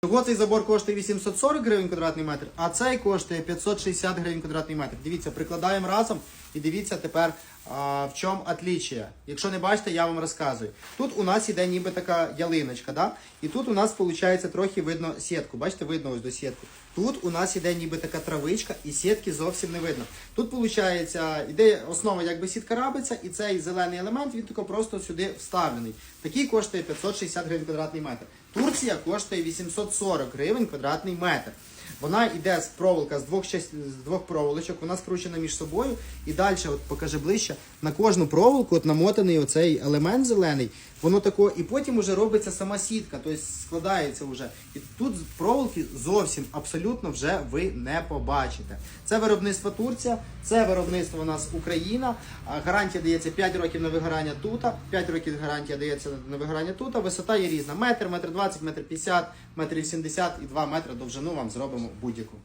Того цей забор коштує 840 гривень квадратний метр, а цей коштує 560 гривень квадратний метр. Дивіться, прикладаємо разом і дивіться тепер а, в чому отличие. Якщо не бачите, я вам розказую. Тут у нас іде ніби така ялиночка, да? і тут у нас виходить трохи видно сітку. Бачите, видно ось до сітку. Тут у нас іде ніби така травичка, і сітки зовсім не видно. Тут виходить, іде основа, якби сітка рабиться, і цей зелений елемент він тако просто сюди вставлений. Такий коштує 560 гривень квадратний метр. Турція коштує 840 гривень квадратний метр. Вона йде з проволока з двох з двох проволочок, вона скручена між собою. І далі, от покажи ближче, на кожну проволоку от намотаний оцей елемент зелений. Воно тако, і потім вже робиться сама сітка, тобто складається вже. І тут проволоки зовсім абсолютно вже ви не побачите. Це виробництво Турція, це виробництво у нас Україна. Гарантія дається 5 років на вигорання тут, 5 років гарантія дається на вигорання тут. Висота є різна. Метр, метр 20, метр 50, метр 70 і 2 метри довжину вам зробимо будь-яку.